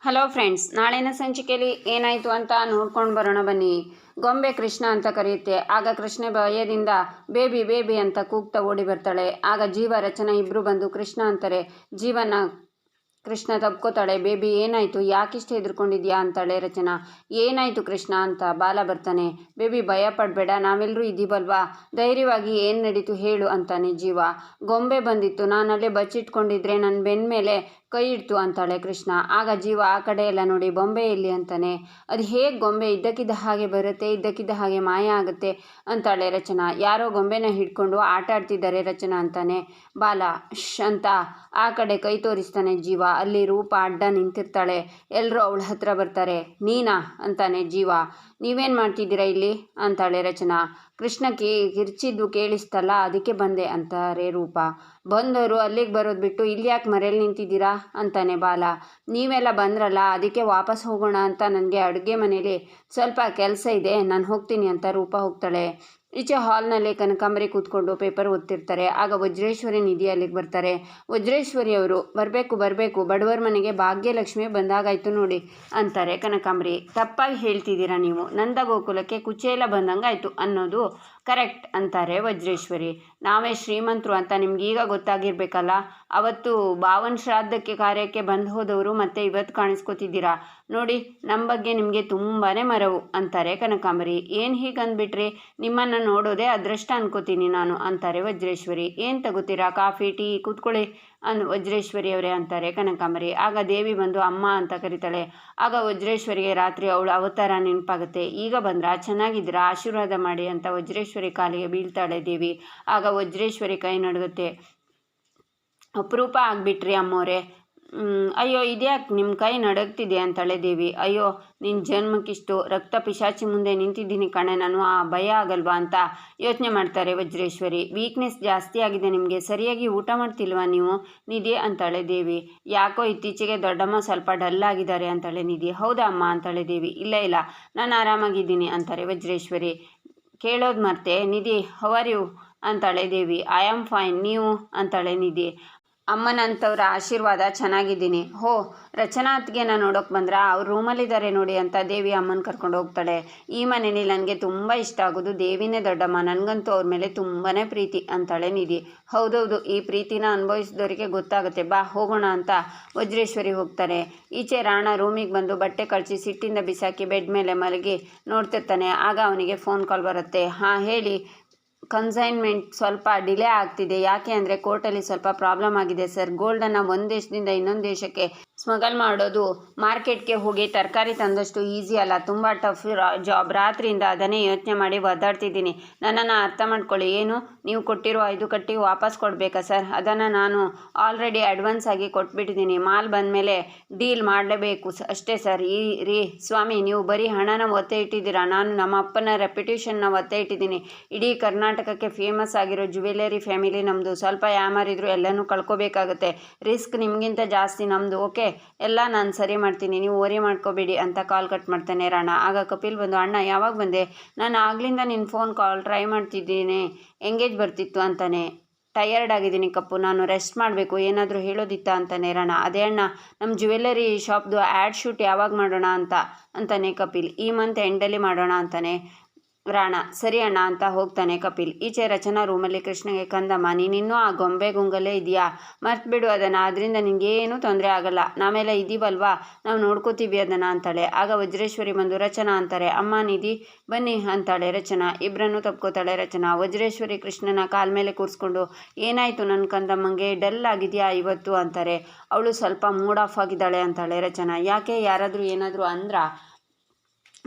Hello friends ನಾಳಿನ ಸಂಚಿಕೆಯಲ್ಲಿ ಏನಾಯಿತು ಅಂತ ನೋಡ್ಕೊಂಡು ಬರೋಣ ಬನ್ನಿ. ಗೊಂಬೆ ಕೃಷ್ಣ ಅಂತ ಕರೆಯುತ್ತೆ. ಆಗ ಕೃಷ್ಣ ಭಯದಿಂದ ಬೇಬಿ ಬೇಬಿ ಅಂತ ಕೂಗ್ತಾ ಓಡಿ ಬರ್ತಾಳೆ. ಆಗ ಜೀವ ರಚನಾ ಇಬ್ಬರು ಬಂದು ಕೃಷ್ಣ ಅಂತಾರೆ. ಜೀವನ ಕೃಷ್ಣ ತಪ್ಕೋತಾಳೆ ಬೇಬಿ, ಏನಾಯಿತು? ಯಾಕಿಷ್ಟು ಹೆದರ್ಕೊಂಡಿದ್ಯಾ ಅಂತಾಳೆ ರಚನಾ. ಏನಾಯಿತು ಕೃಷ್ಣ ಅಂತ ಬಾಲ ಬರ್ತಾನೆ. ಬೇಬಿ, ಭಯ ಪಡಬೇಡ ನಾವೆಲ್ಲರೂ ಇದ್ದೀವಲ್ವಾ ಧೈರ್ಯವಾಗಿ ಏನು ನಡೀತು ಹೇಳು ಅಂತಾನೆ ಜೀವ. ಗೊಂಬೆ ಬಂದಿತ್ತು. ನಾನಲ್ಲೇ ಬಚ್ಚಿಟ್ಕೊಂಡಿದ್ರೆ ನನ್ನ ಬೆನ್ನ ಮೇಲೆ ಕೈ ಇಡ್ತು ಅಂತಾಳೆ ಕೃಷ್ಣ. ಆಗ ಜೀವ ಆ ಕಡೆ ಎಲ್ಲ ನೋಡಿ ಬೊಂಬೆ ಇಲ್ಲಿ ಅಂತಾನೆ. ಅದು ಹೇಗೆ ಗೊಂಬೆ? ಇದ್ದಕ್ಕಿದ್ದ ಹಾಗೆ ಬರುತ್ತೆ, ಇದ್ದಕ್ಕಿದ್ದ ಹಾಗೆ ಮಾಯ ಆಗುತ್ತೆ ಅಂತಾಳೆ ರಚನಾ. ಯಾರೋ ಗೊಂಬೆನ ಹಿಡ್ಕೊಂಡು ಆಟ ಆಡ್ತಿದ್ದಾರೆ ರಚನಾ ಅಂತಾನೆ. ಬಾಲ ಶ್ ಅಂತ ಆ ಕಡೆ ಕೈ ತೋರಿಸ್ತಾನೆ ಜೀವ. ಅಲ್ಲಿ ರೂಪ ಅಡ್ಡ ನಿಂತಿರ್ತಾಳೆ. ಎಲ್ಲರೂ ಅವಳ ಹತ್ರ ಬರ್ತಾರೆ. ನೀನಾ ಅಂತಾನೆ ಜೀವ. ನೀವೇನು ಮಾಡ್ತಿದ್ದೀರಾ ಇಲ್ಲಿ? ಅಂತಾಳೆ ರಚನಾ. ಕೃಷ್ಣ ಕೇ ಕಿರ್ಚಿದ್ದು ಕೇಳಿಸ್ತಲ್ಲ, ಅದಕ್ಕೆ ಬಂದೆ ಅಂತಾರೆ ರೂಪ. ಬಂದವರು ಅಲ್ಲಿಗೆ ಬರೋದು ಬಿಟ್ಟು ಇಲ್ಲಿ ಯಾಕೆ ಮರೇಲಿ ನಿಂತಿದ್ದೀರಾ? ಅಂತಾನೆ ಬಾಲ. ನೀವೆಲ್ಲ ಬಂದ್ರಲ್ಲ, ಅದಕ್ಕೆ ವಾಪಸ್ ಹೋಗೋಣ ಅಂತ ನನಗೆ ಅಡುಗೆ ಮನೇಲಿ ಸ್ವಲ್ಪ ಕೆಲಸ ಇದೆ, ನಾನು ಹೋಗ್ತೀನಿ ಅಂತ ರೂಪ ಹೋಗ್ತಾಳೆ. ಈಚೆ ಹಾಲ್ನಲ್ಲಿ ಕನಕಾಂಬರಿ ಕೂತ್ಕೊಂಡು ಪೇಪರ್ ಓದ್ತಿರ್ತಾರೆ. ಆಗ ವಜ್ರೇಶ್ವರಿ ನಿಧಿ ಅಲ್ಲಿಗೆ ಬರ್ತಾರೆ. ವಜ್ರೇಶ್ವರಿ ಅವರು, ಬರಬೇಕು ಬರಬೇಕು, ಬಡವರ ಮನೆಗೆ ಭಾಗ್ಯಲಕ್ಷ್ಮಿ ಬಂದಾಗಾಯ್ತು ನೋಡಿ ಅಂತಾರೆ ಕನಕಾಂಬರಿ. ತಪ್ಪಾಗಿ ಹೇಳ್ತಿದ್ದೀರಾ ನೀವು? ನಂದ ಗೋಕುಲಕ್ಕೆ ಕುಚೇಲ ಬಂದಂಗಾಯ್ತು ಅನ್ನೋದು ಕರೆಕ್ಟ್ ಅಂತಾರೆ ವಜ್ರೇಶ್ವರಿ. ನಾವೇ ಶ್ರೀಮಂತರು ಅಂತ ನಿಮ್ಗೀಗ ಗೊತ್ತಾಗಿರ್ಬೇಕಲ್ಲ? ಅವತ್ತು ಬಾವನ್ ಶ್ರಾದ್ದಕ್ಕೆ ಕಾರ್ಯಕ್ಕೆ ಬಂದು ಹೋದವರು ಮತ್ತೆ ಇವತ್ತು ಕಾಣಿಸ್ಕೊತಿದ್ದೀರಾ? ನೋಡಿ ನಮ್ಮ ಬಗ್ಗೆ ನಿಮಗೆ ತುಂಬಾ ಮರವು ಅಂತಾರೆ ಕನಕಾಂಬರಿ. ಏನು ಹೀಗೆ ಅಂದ್ಬಿಟ್ರಿ? ನಿಮ್ಮನ್ನು ನೋಡೋದೇ ಅದೃಷ್ಟ ಅನ್ಕೋತೀನಿ ನಾನು, ಅಂತಾರೆ ವಜ್ರೇಶ್ವರಿ. ಏನು ತಗೋತೀರಾ? ಕಾಫಿ, ಟೀ, ಕೂತ್ಕೊಳ್ಳಿ. ಅನ್ ವಜ್ರೇಶ್ವರಿ ಅವರೇ ಅಂತಾರೆ ಕನಕಾಂಬರಿ. ಆಗ ದೇವಿ ಬಂದು, ಅಮ್ಮ ಅಂತ ಕರೀತಾಳೆ. ಆಗ ವಜ್ರೇಶ್ವರಿಗೆ ರಾತ್ರಿ ಅವಳು ಅವತಾರ ನೆನಪಾಗುತ್ತೆ. ಈಗ ಬಂದ್ರಾ? ಚೆನ್ನಾಗಿದ್ದೀರಾ? ಆಶೀರ್ವಾದ ಮಾಡಿ ಅಂತ ವಜ್ರೇಶ್ವರಿ ಕಾಲಿಗೆ ಬೀಳ್ತಾಳೆ ದೇವಿ. ಆಗ ವಜ್ರೇಶ್ವರಿ ಕೈ ನಡುಗುತ್ತೆ. ಅಪರೂಪ ಆಗಿಬಿಟ್ರಿ ಅಮ್ಮೋರೆ ಅಯ್ಯೋ, ಇದ್ಯಾಕೆ ನಿಮ್ಮ ಕೈ ನಡಗ್ತಿದೆ ಅಂತಾಳೆ ದೇವಿ ಅಯ್ಯೋ ನಿನ್ನ ಜನ್ಮಕ್ಕಿಷ್ಟು ರಕ್ತ ಪಿಶಾಚಿ ಮುಂದೆ ನಿಂತಿದ್ದೀನಿ ಕಣೆ. ನಾನು ಆ ಭಯ ಆಗಲ್ವಾ ಅಂತ ಯೋಚನೆ ಮಾಡ್ತಾರೆ ವಜ್ರೇಶ್ವರಿ. ವೀಕ್ನೆಸ್ ಜಾಸ್ತಿ ಆಗಿದೆ ನಿಮಗೆ. ಸರಿಯಾಗಿ ಊಟ ಮಾಡ್ತಿಲ್ವಾ ನೀವು? ನಿಧಿ ಅಂತಾಳೆ ದೇವಿ ಯಾಕೋ ಇತ್ತೀಚೆಗೆ ದೊಡ್ಡಮ್ಮ ಸ್ವಲ್ಪ ಡಲ್ ಆಗಿದ್ದಾರೆ ಅಂತಾಳೆ ನಿಧಿ. ಹೌದಾ ಅಮ್ಮ ಅಂತಾಳೆ ದೇವಿ ಇಲ್ಲ ಇಲ್ಲ. ನಾನು ಆರಾಮಾಗಿದ್ದೀನಿ ಅಂತಾರೆ ವಜ್ರೇಶ್ವರಿ. ಕೇಳೋದು ಮತ್ತೆ ನಿಧಿ ಹವರ್ ಯು ಅಂತಾಳೆ ದೇವಿ ಐ ಆಮ್ ಫೈನ್ ನೀವು? ಅಂತಾಳೆ ನಿಧಿ. ಅಮ್ಮನಂಥವ್ರ ಆಶೀರ್ವಾದ ಚೆನ್ನಾಗಿದ್ದೀನಿ. ಹೋ ನಾನು ನೋಡೋಕೆ ಬಂದ್ರೆ ಅವ್ರು ರೂಮಲ್ಲಿದ್ದಾರೆ ನೋಡಿ ಅಂತ ದೇವಿ ಅಮ್ಮನ ಕರ್ಕೊಂಡು ಹೋಗ್ತಾಳೆ. ಈ ಮನೇಲಿ ನನಗೆ ತುಂಬ ಇಷ್ಟ ಆಗೋದು ದೇವಿನೇ ದೊಡ್ಡಮ್ಮ. ನನಗಂತೂ ಅವ್ರ ಮೇಲೆ ತುಂಬಾ ಪ್ರೀತಿ ಅಂತಾಳೆ ನಿಧಿ. ಹೌದೌದು, ಈ ಪ್ರೀತಿನ ಅನುಭವಿಸಿದವರಿಗೆ ಗೊತ್ತಾಗುತ್ತೆ. ಬಾ, ಹೋಗೋಣ ಅಂತ ವಜ್ರೇಶ್ವರಿ ಹೋಗ್ತಾರೆ. ಈಚೆ ರಾಣ ರೂಮಿಗೆ ಬಂದು ಬಟ್ಟೆ ಕಳಿಸಿ ಸಿಟ್ಟಿಂದ ಬಿಸಾಕಿ ಬೆಡ್ ಮೇಲೆ ಮಲಗಿ ನೋಡ್ತಿರ್ತಾನೆ. ಆಗ ಅವನಿಗೆ ಫೋನ್ ಕಾಲ್ ಬರುತ್ತೆ. ಹಾಂ, ಹೇಳಿ ಕನ್ಸೈನ್ಮೆಂಟ್ ಸ್ವಲ್ಪ ಡಿಲೇ ಆಗ್ತಿದೆ. ಯಾಕೆ ಅಂದರೆ ಕೋರ್ಟಲ್ಲಿ ಸ್ವಲ್ಪ ಪ್ರಾಬ್ಲಮ್ ಆಗಿದೆ ಸರ್. ಗೋಲ್ಡನ್ನು ಒಂದು ದೇಶದಿಂದ ಇನ್ನೊಂದು ದೇಶಕ್ಕೆ ಸ್ಮಗಲ್ ಮಾಡೋದು. ಮಾರ್ಕೆಟ್ಗೆ ಹೋಗಿ ತರಕಾರಿ ತಂದಷ್ಟು ಈಸಿ ಅಲ್ಲ. ತುಂಬ ಟಫ್ ಜಾಬ್. ರಾತ್ರಿಯಿಂದ ಅದನ್ನೇ ಯೋಚನೆ ಮಾಡಿ ಒದ್ದಾಡ್ತಿದ್ದೀನಿ. ನನ್ನನ್ನು ಅರ್ಥ ಮಾಡ್ಕೊಳ್ಳಿ. ಏನು? ನೀವು ಕೊಟ್ಟಿರೋ ಐದು ಕಟ್ಟಿ ವಾಪಸ್ ಕೊಡಬೇಕಾ ಸರ್? ಅದನ್ನು ನಾನು ಆಲ್ರೆಡಿ ಅಡ್ವಾನ್ಸ್ ಆಗಿ ಕೊಟ್ಬಿಟ್ಟಿದ್ದೀನಿ. ಮಾಲ್ ಬಂದಮೇಲೆ ಡೀಲ್ ಮಾಡಲೇಬೇಕು ಅಷ್ಟೇ ಸರ್. ಈ, ರೀ, ಸ್ವಾಮಿ, ನೀವು ಬರೀ ಹಣನ ಒತ್ತೆ ಇಟ್ಟಿದ್ದೀರಾ? ನಾನು ನಮ್ಮ ಅಪ್ಪನ ರೆಪ್ಯುಟೇಷನ್ನ ಒತ್ತೆ ಇಟ್ಟಿದ್ದೀನಿ. ಇಡೀ ಕರ್ನಾಟಕಕ್ಕೆ ಫೇಮಸ್ ಆಗಿರೋ ಜುವೆಲರಿ ಫ್ಯಾಮಿಲಿ ನಮ್ಮದು ಸ್ವಲ್ಪ ಯಾಮಾರಿದ್ರು ಎಲ್ಲನೂ ಕಳ್ಕೊಬೇಕಾಗುತ್ತೆ. ರಿಸ್ಕ್ ನಿಮಗಿಂತ ಜಾಸ್ತಿ ನಮ್ಮದು ಓಕೆ ಎಲ್ಲ ನಾನು ಸರಿ ಮಾಡ್ತೀನಿ, ನೀವು ಓರಿ ಮಾಡ್ಕೋಬೇಡಿ ಅಂತ ಕಾಲ್ ಕಟ್ ಮಾಡ್ತಾನೆ ರಾಣ. ಆಗ ಕಪಿಲ್ ಬಂದು, ಅಣ್ಣ, ಯಾವಾಗ ಬಂದೆ? ನಾನು ಆಗ್ಲಿಂದ ನಿನ್ನ ಫೋನ್ ಕಾಲ್ ಟ್ರೈ ಮಾಡ್ತಿದ್ದೀನಿ ಎಂಗೇಜ್ ಬರ್ತಿತ್ತು ಅಂತಾನೆ. ಟಯರ್ಡ್ ಆಗಿದ್ದೀನಿ ಕಪ್ಪು, ನಾನು ರೆಸ್ಟ್ ಮಾಡಬೇಕು, ಏನಾದರೂ ಹೇಳೋದಿತ್ತ? ಅಂತಾನೆ ರಾಣ. ಅದೇ ಅಣ್ಣ ನಮ್ಮ ಜ್ಯುವೆಲ್ಲರಿ ಶಾಪ್ದು ಆ್ಯಡ್ ಶೂಟ್ ಯಾವಾಗ ಮಾಡೋಣ ಅಂತ? ಅಂತಾನೆ ಕಪಿಲ್. ಈ ಮಂತ್ ಎಂಡಲ್ಲಿ ಮಾಡೋಣ ಅಂತಾನೆ. ರಾಣ, ಸರಿ ಅಣ್ಣ ಅಂತ ಹೋಗ್ತಾನೆ ಕಪಿಲ್. ಈಚೆ ರಚನಾ ರೂಮಲ್ಲಿ ಕೃಷ್ಣಗೆ, ಕಂದಮ್ಮ, ನೀನಿನ್ನೂ ಆ ಗೊಂಬೆ ಗುಂಗಲೇ ಇದೆಯಾ ಮರ್ತ್ಬಿಡು ಅದನ್ನು ಅದರಿಂದ ನಿನಗೇನು ತೊಂದರೆ ಆಗಲ್ಲ. ನಾವೆಲ್ಲ ಇದ್ದೀವಲ್ವಾ ನಾವು ನೋಡ್ಕೋತೀವಿ ಅದನ್ನು, ಅಂತಾಳೆ. ಆಗ ವಜ್ರೇಶ್ವರಿ ಬಂದು, ರಚನಾ, ಅಂತಾರೆ. ಅಮ್ಮ, ನಿಧಿ, ಬನ್ನಿ, ಅಂತಾಳೆ ರಚನಾ. ಇಬ್ಬರನ್ನು ತಪ್ಕೋತಾಳೆ ರಚನಾ. ವಜ್ರೇಶ್ವರಿ ಕೃಷ್ಣನ ಕಾಲ ಮೇಲೆ ಕೂರಿಸ್ಕೊಂಡು, ಏನಾಯಿತು ನನ್ನ ಕಂದಮ್ಮಂಗೆ? ಡಲ್ ಆಗಿದೆಯಾ ಇವತ್ತು? ಅಂತಾರೆ. ಅವಳು ಸ್ವಲ್ಪ ಮೂಡ್ ಆಫ್ ಆಗಿದ್ದಾಳೆ, ಅಂತಾಳೆ ರಚನಾ. ಯಾಕೆ? ಯಾರಾದರೂ ಏನಾದರೂ ಅಂದ್ರಾ?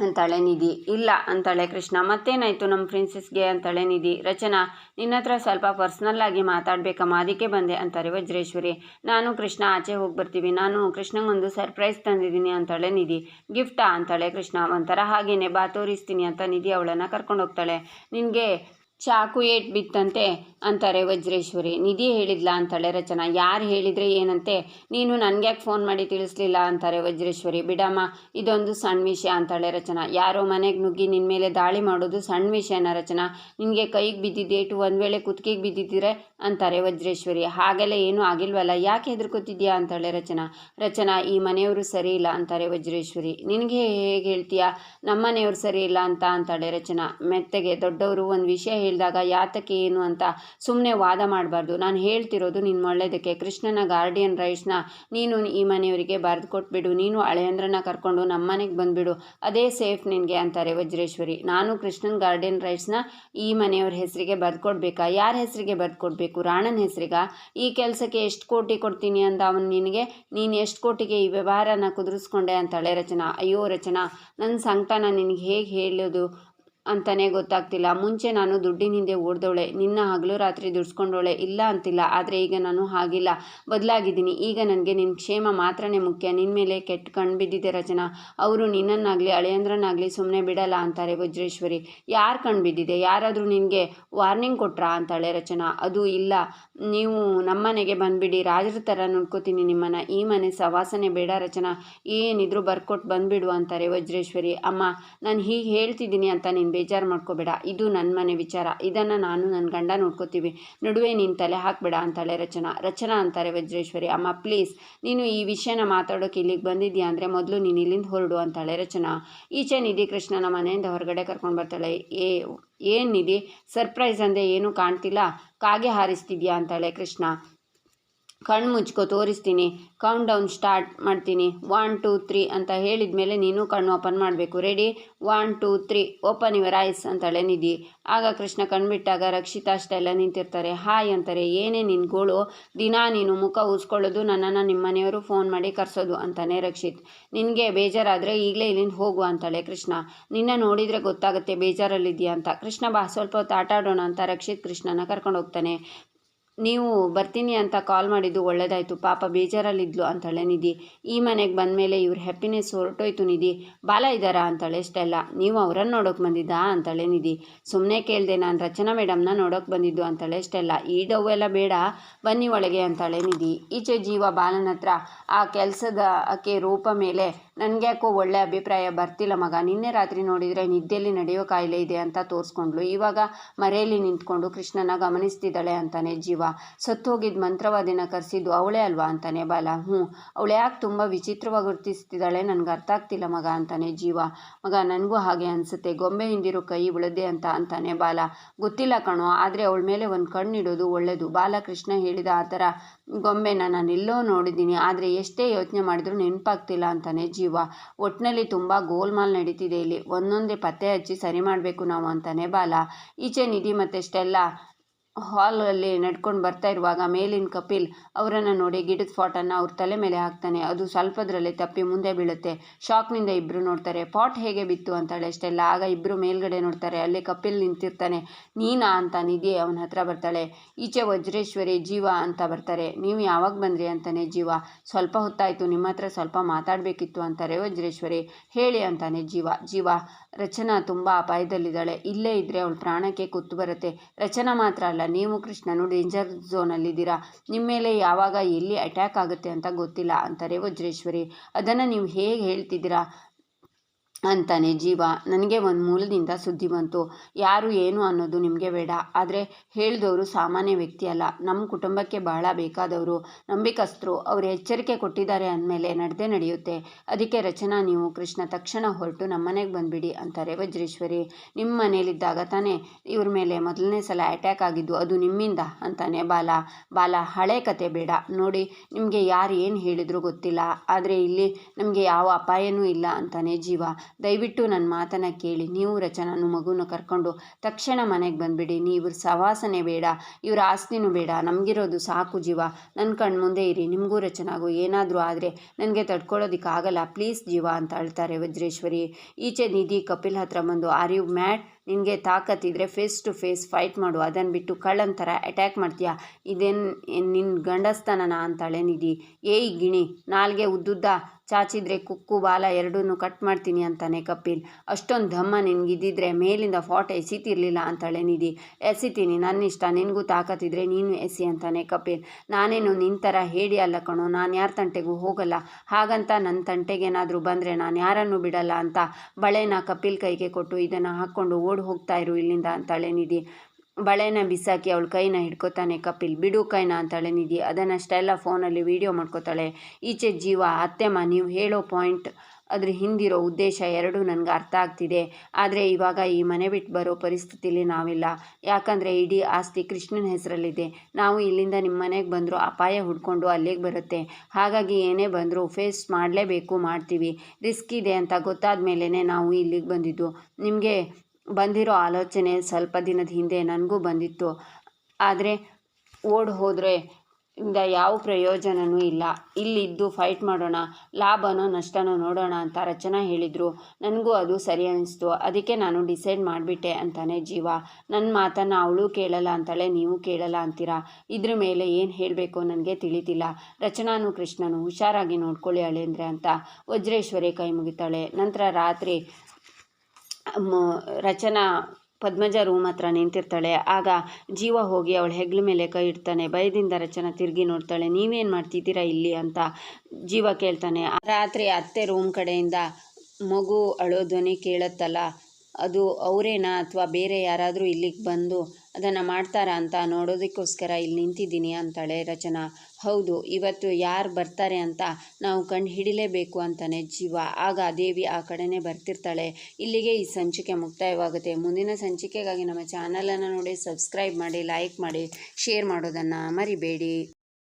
ಅಂತಾಳೆ ನಿಧಿ. ಇಲ್ಲ, ಅಂತಾಳೆ ಕೃಷ್ಣ. ಮತ್ತೇನಾಯಿತು ನಮ್ಮ ಪ್ರಿನ್ಸಸ್ಗೆ? ಅಂತಾಳೆ ನಿಧಿ. ರಚನಾ ನಿನ್ನ ಹತ್ರ ಸ್ವಲ್ಪ ಪರ್ಸ್ನಲ್ ಆಗಿ ಮಾತಾಡಬೇಕಮ್ಮ. ಅದಕ್ಕೆ ಬಂದೆ ಅಂತಾರೆ ವಜ್ರೇಶ್ವರಿ. ನಾನು ಕೃಷ್ಣ ಆಚೆ ಹೋಗಿ ಬರ್ತೀವಿ. ನಾನು ಕೃಷ್ಣಂಗೊಂದು ಸರ್ಪ್ರೈಸ್ ತಂದಿದ್ದೀನಿ ಅಂತಾಳೆ ನಿಧಿ. ಗಿಫ್ಟಾ? ಅಂತಾಳೆ ಕೃಷ್ಣ. ಒಂಥರ ಹಾಗೇನೆ, ಬಾ ತೋರಿಸ್ತೀನಿ ಅಂತ ನಿಧಿ ಅವಳನ್ನು ಕರ್ಕೊಂಡು ಹೋಗ್ತಾಳೆ ನಿನಗೆ ಚಾಕು ಏಟ್ ಬಿತ್ತಂತೆ ಅಂತಾರೆ ವಜ್ರೇಶ್ವರಿ. ನಿಧಿ ಹೇಳಿದ್ಲ ಅಂತಾಳೆ ರಚನಾ. ಯಾರು ಹೇಳಿದರೆ ಏನಂತೆ? ನೀನು ನನಗ್ಯಾಕೆ ಫೋನ್ ಮಾಡಿ ತಿಳಿಸ್ಲಿಲ್ಲ ಅಂತಾರೆ ವಜ್ರೇಶ್ವರಿ. ಬಿಡಮ್ಮ, ಇದೊಂದು ಸಣ್ಣ ವಿಷಯ ಅಂತಾಳೆ ರಚನಾ. ಯಾರೋ ಮನೆಗೆ ನುಗ್ಗಿ ನಿನ್ನ ಮೇಲೆ ದಾಳಿ ಮಾಡೋದು ಸಣ್ಣ ವಿಷಯನ ರಚನಾ. ನಿನಗೆ ಕೈಗೆ ಬಿದ್ದಿದ್ದೇಟು ಒಂದು ವೇಳೆ ಕುತ್ತಿಗೆಗೆ ಬಿದ್ದಿದ್ದರೆ ಅಂತಾರೆ ವಜ್ರೇಶ್ವರಿ. ಹಾಗೆಲ್ಲ ಏನೂ ಆಗಿಲ್ವಲ್ಲ? ಯಾಕೆ ಹೆದರ್ಕೋತಿದ್ಯಾ ಅಂತಾಳೆ ರಚನಾ. ರಚನಾ, ಈ ಮನೆಯವರು ಸರಿ ಇಲ್ಲ ಅಂತಾರೆ ವಜ್ರೇಶ್ವರಿ. ನಿನಗೆ ಹೇಗೆ ಹೇಳ್ತೀಯಾ? ನಮ್ಮ ಮನೆಯವರು ಸರಿ ಇಲ್ಲ ಅಂತ ಅಂತಾಳೆ ರಚನಾ. ಮೆತ್ತಗೆ ದೊಡ್ಡವರು ಒಂದು ವಿಷಯ ಹೇಳಿದಾಗ, ಯಾತಕ್ಕೆ ಏನು ಅಂತ ಸುಮ್ಮನೆ ವಾದ ಮಾಡಬಾರ್ದು. ನಾನು ಹೇಳ್ತಿರೋದು ನಿನ್ನ ಒಳ್ಳೆಯದಕ್ಕೆ ಕೃಷ್ಣನ ಗಾರ್ಡಿಯನ್ ರೈಟ್ಸ್ನ ನೀನು ಈ ಮನೆಯವರಿಗೆ ಬರೆದು ಕೊಟ್ಬಿಡು. ನೀನು ಹಳೆಯಂದ್ರನ್ನ ಕರ್ಕೊಂಡು ನಮ್ಮ ಮನೆಗೆ ಬಂದುಬಿಡು. ಅದೇ ಸೇಫ್ ನಿನಗೆ, ಅಂತಾರೆ ವಜ್ರೇಶ್ವರಿ. ನಾನು ಕೃಷ್ಣನ್ ಗಾರ್ಡಿಯನ್ ರೈಟ್ಸ್ನ ಈ ಮನೆಯವ್ರ ಹೆಸರಿಗೆ ಬರೆದು ಕೊಡಬೇಕಾ? ಯಾರ ಹೆಸರಿಗೆ ಬರೆದು ಕೊಡಬೇಕು? ರಾಣನ ಹೆಸರಿಗ? ಈ ಕೆಲಸಕ್ಕೆ ಎಷ್ಟು ಕೋಟಿ ಕೊಡ್ತೀನಿ ಅಂತ ಅವನು ನಿನಗೆ? ನೀನು ಎಷ್ಟು ಕೋಟಿಗೆ ಈ ವ್ಯವಹಾರನ ಕುದುರಿಸ್ಕೊಂಡೆ? ಅಂತಾಳೆ ರಚನಾ. ಅಯ್ಯೋ ರಚನಾ ನನ್ನ ಸಂಕಟನ ನಿನಗೆ ಹೇಗೆ ಹೇಳೋದು? ಅಂತಲೇ ಗೊತ್ತಾಗ್ತಿಲ್ಲ. ಮುಂಚೆ ನಾನು ದುಡ್ಡಿನ ಹಿಂದೆ ಓಡ್ದವಳೆ. ನಿನ್ನ ಹಗಲು ರಾತ್ರಿ ದುಡ್ಸ್ಕೊಂಡವಳೆ ಇಲ್ಲ ಅಂತಿಲ್ಲ. ಆದರೆ ಈಗ ನಾನು ಹಾಗಿಲ್ಲ. ಬದಲಾಗಿದ್ದೀನಿ. ಈಗ ನನಗೆ ನಿನ್ನ ಕ್ಷೇಮ ಮಾತ್ರನೇ ಮುಖ್ಯ. ನಿನ್ನ ಮೇಲೆ ಕೆಟ್ಟ ಕಣ್ಣು ಬಿದ್ದಿದೆ ರಚನಾ. ಅವರು ನಿನ್ನನ್ನಾಗಲಿ, ಅಳೆಯಂದ್ರನ್ನಾಗಲಿ ಸುಮ್ಮನೆ ಬಿಡಲ್ಲ ಅಂತಾರೆ ವಜ್ರೇಶ್ವರಿ. ಯಾರು ಕಣ್ಣು ಬಿದ್ದಿದೆ? ಯಾರಾದರೂ ನಿನಗೆ ವಾರ್ನಿಂಗ್ ಕೊಟ್ರಾ ಅಂತಾಳೆ ರಚನಾ. ಅದು ಇಲ್ಲ. ನೀವು ನಮ್ಮನೆಗೆ ಬಂದುಬಿಡಿ. ರಾಜರ ಥರ ನೋಡ್ಕೋತೀನಿ ನಿಮ್ಮನ್ನು. ಈ ಮನೆ ಸವಾಸನೆ ಬೇಡ ರಚನಾ. ಏನಿದ್ರು ಬರ್ಕೊಟ್ಟು ಬಂದುಬಿಡು ಅಂತಾರೆ ವಜ್ರೇಶ್ವರಿ. ಅಮ್ಮ, ನಾನು ಹೀಗೆ ಹೇಳ್ತಿದ್ದೀನಿ ಅಂತ ನೀನು ಬೇಜಾರು ಮಾಡ್ಕೋಬೇಡ. ಇದು ನನ್ನ ಮನೆ ವಿಚಾರ. ಇದನ್ನು ನಾನು ನನ್ನ ಗಂಡ ನೋಡ್ಕೋತೀವಿ. ನಡುವೆ ನೀನು ತಲೆ ಹಾಕಬೇಡ ಅಂತಾಳೆ ರಚನಾ. ರಚನಾ ಅಂತಾರೆ ವಜ್ರೇಶ್ವರಿ. ಅಮ್ಮ, ಪ್ಲೀಸ್, ನೀನು ಈ ವಿಷಯನ ಮಾತಾಡೋಕೆ ಇಲ್ಲಿಗೆ ಬಂದಿದ್ಯಾ ಅಂದರೆ ಮೊದಲು ನೀನು ಇಲ್ಲಿಂದ ಹೊರಡು ಅಂತಾಳೆ ರಚನಾ. ಈಚೆ ನಿಧಿ ಕೃಷ್ಣನ ಮನೆಯಿಂದ ಹೊರಗಡೆ ಕರ್ಕೊಂಡು ಬರ್ತಾಳೆ. ಏ, ಏನು ನಿಧಿ? ಸರ್ಪ್ರೈಸ್ ಅಂದರೆ ಏನೂ ಕಾಣ್ತಿಲ್ಲ? ಕಾಗೆ ಹಾರಿಸ್ತಿದ್ಯಾ ಅಂತಾಳೆ ಕೃಷ್ಣ. ಕಣ್ಣು ಮುಚ್ಕೋ, ತೋರಿಸ್ತೀನಿ. ಕೌಂಟ್ ಡೌನ್ ಸ್ಟಾರ್ಟ್ ಮಾಡ್ತೀನಿ. ಒನ್ ಟೂ ತ್ರೀ ಅಂತ ಹೇಳಿದ ಮೇಲೆ ನೀನು ಕಣ್ಣು ಓಪನ್ ಮಾಡಬೇಕು. Ready one two three open your eyes ಅಂತಾಳೆ ನಿಧಿ ಆಗ ಕೃಷ್ಣ ಕಣ್ಬಿಟ್ಟಾಗ ರಕ್ಷಿತಾ ಅಷ್ಟೆಲ್ಲ ನಿಂತಿರ್ತಾರೆ. ಹಾಯ್ ಅಂತಾರೆ. ಏನೇ ನಿನ್ನ ಗೋಳು, ದಿನ ನೀನು ಮುಖ ಉಸ್ಕೊಳ್ಳೋದು, ನನ್ನನ್ನು ನಿಮ್ಮ ಮನೆಯವರು ಫೋನ್ ಮಾಡಿ ಕರೆಸೋದು ಅಂತಾನೆ ರಕ್ಷಿತ್. ನಿನಗೆ ಬೇಜಾರಾದರೆ ಈಗಲೇ ಇಲ್ಲಿಂದ ಹೋಗು ಅಂತಾಳೆ ಕೃಷ್ಣ. ನಿನ್ನ ನೋಡಿದರೆ ಗೊತ್ತಾಗುತ್ತೆ ಬೇಜಾರಲ್ಲಿದೆಯಾ ಅಂತ. ಕೃಷ್ಣ ಬಾ, ಸ್ವಲ್ಪ ಹೊತ್ತು ಆಟ ಆಡೋಣ ಅಂತ ರಕ್ಷಿತ್ ಕೃಷ್ಣನ ಕರ್ಕೊಂಡು ಹೋಗ್ತಾನೆ ನೀವು ಬರ್ತೀನಿ ಅಂತ ಕಾಲ್ ಮಾಡಿದ್ದು ಒಳ್ಳೇದಾಯಿತು. ಪಾಪ ಬೇಜಾರಲ್ಲಿದ್ಲು ಅಂತಾಳೆ ನಿಧಿ. ಈ ಮನೆಗೆ ಬಂದಮೇಲೆ ಇವ್ರ ಹ್ಯಾಪಿನೆಸ್ ಹೊರಟೋಯ್ತು ನಿಧಿ. ಬಾಲ ಇದ್ದಾರಾ ಅಂತಾಳೆ ಇಷ್ಟೆಲ್ಲ ನೀವು ಅವರನ್ನು ನೋಡೋಕೆ ಬಂದಿದ್ದಾ ಅಂತಾಳೆ ನಿಧಿ. ಸುಮ್ಮನೆ ಕೇಳಿದೆ ನಾನು ರಚನಾ ಮೇಡಮ್ನ ನೋಡೋಕೆ ಬಂದಿದ್ದು ಅಂತಾಳೆ ಇಷ್ಟೆಲ್ಲ ಈ ಡವ್ವೆಲ್ಲ ಬೇಡ. ಬನ್ನಿ ಒಳಗೆ ಅಂತಾಳೆ ನಿಧಿ. ಈಚೆ ಜೀವ ಬಾಲನ ಹತ್ರ ಆ ಕೆಲಸದ ಆಕೆ ರೂಪ ಮೇಲೆ ನನಗೆ ಯಾಕೋ ಒಳ್ಳೆ ಅಭಿಪ್ರಾಯ ಬರ್ತಿಲ್ಲ ಮಗ. ನಿನ್ನೆ ರಾತ್ರಿ ನೋಡಿದರೆ ನಿದ್ದೆಯಲ್ಲಿ ನಡೆಯೋ ಕಾಯಿಲೆ ಇದೆ ಅಂತ ತೋರಿಸ್ಕೊಂಡ್ಳು ಇವಾಗ ಮರೆಯಲ್ಲಿ ನಿಂತ್ಕೊಂಡು ಕೃಷ್ಣನ ಗಮನಿಸ್ತಿದ್ದಾಳೆ ಅಂತಾನೆ ಜೀವ. ಸತ್ತೋಗಿದ್ದ ಮಂತ್ರವಾದಿನ ಕರೆಸಿದ್ದು ಅವಳೇ ಅಲ್ವಾ ಅಂತಾನೆ ಬಾಲ. ಹ್ಞೂ, ಅವಳು ಯಾಕೆ ತುಂಬ ವಿಚಿತ್ರವಾಗಿ ಗುರ್ತಿಸ್ತಿದ್ದಾಳೆ ನನಗೆ ಅರ್ಥ ಆಗ್ತಿಲ್ಲ ಮಗ ಅಂತಾನೆ ಜೀವ. ಮಗ, ನನಗೂ ಹಾಗೆ ಅನಿಸುತ್ತೆ. ಗೊಂಬೆ ಹಿಂದಿರೋ ಕೈ ಉಳಿದೆ ಅಂತ ಅಂತಾನೆ ಬಾಲ. ಗೊತ್ತಿಲ್ಲ ಕಣೋ, ಆದರೆ ಅವಳ ಮೇಲೆ ಒಂದು ಕಣ್ಣಿಡೋದು ಒಳ್ಳೆಯದು ಬಾಲಕೃಷ್ಣ ಹೇಳಿದ ಆ ಥರ ಗೊಂಬೆನ ನಾನು ಎಲ್ಲೋ ನೋಡಿದ್ದೀನಿ, ಆದರೆ ಎಷ್ಟೇ ಯೋಚನೆ ಮಾಡಿದ್ರು ನೆನಪಾಗ್ತಿಲ್ಲ ಅಂತಾನೆ ಜೀವ. ಒಟ್ಟಿನಲ್ಲಿ ತುಂಬ ಗೋಲ್ಮಾಲ್ ನಡೀತಿದೆ ಇಲ್ಲಿ. ಒಂದೊಂದೇ ಪತ್ತೆ ಹಚ್ಚಿ ಸರಿ ಮಾಡಬೇಕು ನಾವು ಅಂತಾನೆ ಬಾಲ. ಈಚೆ ನಿಧಿ ಮತ್ತೆ ಸ್ಟೆಲ್ಲ ಹಾಲಲ್ಲಿ ನಡ್ಕೊಂಡು ಬರ್ತಾ ಇರುವಾಗ ಮೇಲಿನ ಕಪಿಲ್ ಅವರನ್ನು ನೋಡಿ ಗಿಡದ ಫಾಟನ್ನು ಅವ್ರ ತಲೆ ಮೇಲೆ ಹಾಕ್ತಾನೆ. ಅದು ಸ್ವಲ್ಪದರಲ್ಲೇ ತಪ್ಪಿ ಮುಂದೆ ಬೀಳುತ್ತೆ. ಶಾಕ್ನಿಂದ ಇಬ್ಬರು ನೋಡ್ತಾರೆ. ಪಾಟ್ ಹೇಗೆ ಬಿತ್ತು ಅಂತಾಳೆ ಅಷ್ಟೆಲ್ಲ. ಆಗ ಇಬ್ಬರು ಮೇಲ್ಗಡೆ ನೋಡ್ತಾರೆ. ಅಲ್ಲಿ ಕಪಿಲ್ ನಿಂತಿರ್ತಾನೆ. ನೀನಾ ಅಂತ ನಿಧಿ ಅವನ ಹತ್ರ ಬರ್ತಾಳೆ. ಈಚೆ ವಜ್ರೇಶ್ವರಿ, ಜೀವ ಅಂತ ಬರ್ತಾರೆ. ನೀವು ಯಾವಾಗ ಬಂದ್ರಿ ಅಂತಾನೆ ಜೀವ. ಸ್ವಲ್ಪ ಹೊತ್ತಾಯಿತು. ನಿಮ್ಮ ಹತ್ರ ಸ್ವಲ್ಪ ಮಾತಾಡಬೇಕಿತ್ತು ಅಂತಾರೆ ವಜ್ರೇಶ್ವರಿ. ಹೇಳಿ ಅಂತಾನೆ ಜೀವ. ಜೀವ, ರಚನಾ ತುಂಬ ಅಪಾಯದಲ್ಲಿದ್ದಾಳೆ. ಇಲ್ಲೇ ಇದ್ದರೆ ಅವಳು ಪ್ರಾಣಕ್ಕೆ ಕುತ್ತು ಬರುತ್ತೆ. ರಚನಾ ಮಾತ್ರ ಅಲ್ಲ. ನೀವು ಕೃಷ್ಣನು ಡೇಂಜರ್ ಝೋನಲ್ಲಿದ್ದೀರಾ ನಿಮ್ಮ ಮೇಲೆ ಯಾವಾಗ ಎಲ್ಲಿ ಅಟ್ಯಾಕ್ ಆಗುತ್ತೆ ಅಂತ ಗೊತ್ತಿಲ್ಲ ಅಂತಾರೆ ವಜ್ರೇಶ್ವರಿ. ಅದನ್ನು ನೀವು ಹೇಗೆ ಹೇಳ್ತಿದ್ದೀರಾ? ಅಂತಾನೆ ಜೀವ. ನನಗೆ ಒಂದು ಮೂಲದಿಂದ ಸುದ್ದಿ ಬಂತು. ಯಾರು ಏನು ಅನ್ನೋದು ನಿಮಗೆ ಬೇಡ. ಆದರೆ ಹೇಳಿದವರು ಸಾಮಾನ್ಯ ವ್ಯಕ್ತಿ ಅಲ್ಲ. ನಮ್ಮ ಕುಟುಂಬಕ್ಕೆ ಬಹಳ ಬೇಕಾದವರು ನಂಬಿಕಸ್ತರು ಅವರು ಎಚ್ಚರಿಕೆ ಕೊಟ್ಟಿದ್ದಾರೆ ಅಂದಮೇಲೆ ನಡೆದೇ ನಡೆಯುತ್ತೆ. ಅದಕ್ಕೆ ರಚನಾ, ನೀವು ಕೃಷ್ಣ ತಕ್ಷಣ ಹೊರಟು ನಮ್ಮ ಮನೆಗೆ ಬಂದುಬಿಡಿ ಅಂತಾರೆ ವಜ್ರೇಶ್ವರಿ. ನಿಮ್ಮ ಮನೇಲಿದ್ದಾಗ ತಾನೇ ಇವ್ರ ಮೇಲೆ ಮೊದಲನೇ ಸಲ ಅಟ್ಯಾಕ್ ಆಗಿದ್ದು ಅದು ನಿಮ್ಮಿಂದ ಅಂತಾನೆ ಬಾಲ. ಬಾಲ, ಹಳೆ ಕತೆ ಬೇಡ. ನೋಡಿ, ನಿಮಗೆ ಯಾರು ಏನು ಹೇಳಿದರೂ ಗೊತ್ತಿಲ್ಲ. ಆದರೆ ಇಲ್ಲಿ ನಮಗೆ ಯಾವ ಅಪಾಯನೂ ಇಲ್ಲ ಅಂತಾನೆ ಜೀವ. ದಯವಿಟ್ಟು ನನ್ನ ಮಾತನ್ನು ಕೇಳಿ, ನೀವು ರಚನಾನು ಮಗುನ ಕರ್ಕೊಂಡು ತಕ್ಷಣ ಮನೆಗೆ ಬಂದುಬಿಡಿ. ನೀವು ಸವಾಸನೆ ಬೇಡ, ಇವ್ರ ಆಸ್ತಿನೂ ಬೇಡ, ನಮಗಿರೋದು ಸಾಕು ಜೀವ. ನನ್ನ ಕಣ್ಣು ಮುಂದೆ ಇರಿ, ನಿಮಗೂ ರಚನಾಗೂ ಏನಾದರೂ ಆದರೆ ನನಗೆ ತಡ್ಕೊಳ್ಳೋದಕ್ಕಾಗಲ್ಲ ಪ್ಲೀಸ್ ಜೀವ ಅಂತ ಅಳ್ತಾರೆ ವಜ್ರೇಶ್ವರಿ. ಈಚೆ ನಿಧಿ ಕಪಿಲ್ ಹತ್ರ ಬಂದು, ಆರ್ ಯು ಮ್ಯಾಡ್? ನಿನಗೆ ತಾಕತ್ತಿದ್ರೆ ಫೇಸ್ ಟು ಫೇಸ್ ಫೈಟ್ ಮಾಡು ಅದನ್ನು ಬಿಟ್ಟು ಕಳ್ಳನ ಥರ ಅಟ್ಯಾಕ್ ಮಾಡ್ತೀಯಾ? ಇದೇನು ನಿನ್ನ ಗಂಡಸ್ತನನ ಅಂತಾಳೆ ನಿಧಿ ಏಯ್ ಗಿಣಿ, ನಾಲ್ಗೆ ಉದ್ದುದ್ದ, ಚಾಚಿದ್ರೆ ಕುಕ್ಕು ಬಾಲ ಎರಡನ್ನೂ ಕಟ್ ಮಾಡ್ತೀನಿ ಅಂತಾನೆ ಕಪಿಲ್. ಅಷ್ಟೊಂದು ಧಮ್ಮ ನಿನಗಿದ್ದಿದ್ರೆ ಮೇಲಿಂದ ಫಾಟ್ ಎಸಿತಿರ್ಲಿಲ್ಲ ಅಂತಾಳೆ ನಿಧಿ ಎಸಿತೀನಿ, ನನ್ನಿಷ್ಟ, ನಿನಗೂ ತಾಕತ್ತಿದ್ರೆ ನೀನು ಎಸಿ ಅಂತಾನೆ ಕಪಿಲ್. ನಾನೇನು ನಿನ್ನ ಥರ ಹೇಳಿ ಅಲ್ಲ ಕಣೋ, ನಾನು ಯಾರ ತಂಟೆಗೂ ಹೋಗಲ್ಲ. ಹಾಗಂತ ನನ್ನ ತಂಟೆಗೇನಾದರೂ ಬಂದರೆ ನಾನು ಯಾರನ್ನು ಬಿಡಲ್ಲ ಅಂತ ಬಳೆನ ಕಪಿಲ್ ಕೈಗೆ ಕೊಟ್ಟು ಇದನ್ನು ಹಾಕ್ಕೊಂಡು ಓಡಿ ಹೋಗ್ತಾ ಇರು, ಇಲ್ಲಿಂದ ಅಂತಾಳೆ ನಿಧಿ. ಬಳೆನ ಬಿಸಾಕಿ ಅವಳ ಕೈನ ಹಿಡ್ಕೊತಾನೆ, ಕಪಿಲ್, ಬಿಡು ಕೈನ ಅಂತಾಳೆ ನಿಧಿ. ಅದನ್ನಷ್ಟೆಲ್ಲ ಫೋನಲ್ಲಿ ವೀಡಿಯೋ ಮಾಡ್ಕೋತಾಳೆ. ಈಚೆ ಜೀವ ಅತ್ತೆಮ್ಮ ನೀವು ಹೇಳೋ ಪಾಯಿಂಟ್ ಅದ್ರ ಹಿಂದಿರೋ ಉದ್ದೇಶ ಎರಡೂ ನನಗೆ ಅರ್ಥ ಆಗ್ತಿದೆ. ಆದರೆ ಇವಾಗ ಈ ಮನೆ ಬಿಟ್ಟು ಬರೋ ಪರಿಸ್ಥಿತಿಲಿ ನಾವಿಲ್ಲ. ಯಾಕಂದರೆ ಇಡೀ ಆಸ್ತಿ ಕೃಷ್ಣನ ಹೆಸರಲ್ಲಿದೆ. ನಾವು ಇಲ್ಲಿಂದ ನಿಮ್ಮ ಮನೆಗೆ ಬಂದರೂ ಅಪಾಯ ಹುಡ್ಕೊಂಡು ಅಲ್ಲಿಗೆ ಬರುತ್ತೆ. ಹಾಗಾಗಿ ಏನೇ ಬಂದರೂ ಫೇಸ್ ಮಾಡಲೇಬೇಕು, ಮಾಡ್ತೀವಿ. ರಿಸ್ಕ್ ಇದೆ ಅಂತ ಗೊತ್ತಾದ ಮೇಲೇ ನಾವು ಇಲ್ಲಿಗೆ ಬಂದಿದ್ದು. ನಿಮಗೆ ಬಂದಿರೋ ಆಲೋಚನೆ ಸ್ವಲ್ಪ ದಿನದ ಹಿಂದೆ ನನಗೂ ಬಂದಿತ್ತು. ಆದರೆ ಓಡಿ ಹೋದರೆ ಇಂದ ಯಾವ ಪ್ರಯೋಜನವೂ ಇಲ್ಲ. ಇಲ್ಲಿದ್ದು ಫೈಟ್ ಮಾಡೋಣ ಲಾಭನೋ ನಷ್ಟನೋ ನೋಡೋಣ ಅಂತ ರಚನಾ ಹೇಳಿದರು. ನನಗೂ ಅದು ಸರಿ ಅನ್ನಿಸ್ತು ಅದಕ್ಕೆ ನಾನು ಡಿಸೈಡ್ ಮಾಡಿಬಿಟ್ಟೆ ಅಂತಾನೆ ಜೀವ. ನನ್ನ ಮಾತನ್ನು ಅವಳು ಕೇಳಲ್ಲ ಅಂತಾಳೆ ನೀವು ಕೇಳಲ್ಲ ಅಂತೀರಾ? ಇದ್ರ ಮೇಲೆ ಏನು ಹೇಳಬೇಕು ನನಗೆ ತಿಳಿತಿಲ್ಲ. ರಚನಾನು ಕೃಷ್ಣನು ಹುಷಾರಾಗಿ ನೋಡ್ಕೊಳ್ಳಿ ಅಳೇಂದ್ರೆ ಅಂತ ವಜ್ರೇಶ್ವರಿ ಕೈ ಮುಗಿತಾಳೆ. ನಂತರ ರಾತ್ರಿ ರಚನಾ ಪದ್ಮಜ ರೂಮ್ ಹತ್ರ ನಿಂತಿರ್ತಾಳೆ. ಆಗ ಜೀವ ಹೋಗಿ ಅವಳ ಹೆಗ್ಲ ಮೇಲೆ ಕೈ ಇಡ್ತಾನೆ. ಭಯದಿಂದ ರಚನಾ ತಿರುಗಿ ನೋಡ್ತಾಳೆ, ನೀವೇನು ಮಾಡ್ತಿದ್ದೀರಾ ಇಲ್ಲಿ? ಅಂತ ಜೀವ ಕೇಳ್ತಾನೆ. ರಾತ್ರಿ ಅತ್ತೆ ರೂಮ್ ಕಡೆಯಿಂದ ಮಗು ಅಳೋ ಧ್ವನಿ ಕೇಳುತ್ತಲ್ಲ. ಅದು ಅವರೇನಾ ಅಥವಾ ಬೇರೆ ಯಾರಾದರೂ ಇಲ್ಲಿಗೆ ಬಂದು ಅದನ್ನು ಮಾಡ್ತಾರಾ ಅಂತ ನೋಡೋದಕ್ಕೋಸ್ಕರ ಇಲ್ಲಿ ನಿಂತಿದ್ದೀನಿ ಅಂತಾಳೆ ರಚನಾ. ಹೌದು, ಇವತ್ತು ಯಾರು ಬರ್ತಾರೆ ಅಂತ ನಾವು ಕಂಡು ಹಿಡಿಲೇಬೇಕು ಅಂತಾನೆ ಜೀವ. ಆಗ ದೇವಿ ಆ ಕಡೆನೇ ಬರ್ತಿರ್ತಾಳೆ. ಇಲ್ಲಿಗೆ ಈ ಸಂಚಿಕೆ ಮುಕ್ತಾಯವಾಗುತ್ತೆ. ಮುಂದಿನ ಸಂಚಿಕೆಗಾಗಿ ನಮ್ಮ ಚಾನಲನ್ನು ನೋಡಿ ಸಬ್ಸ್ಕ್ರೈಬ್ ಮಾಡಿ, ಲೈಕ್ ಮಾಡಿ, ಶೇರ್ ಮಾಡೋದನ್ನು ಮರಿಬೇಡಿ.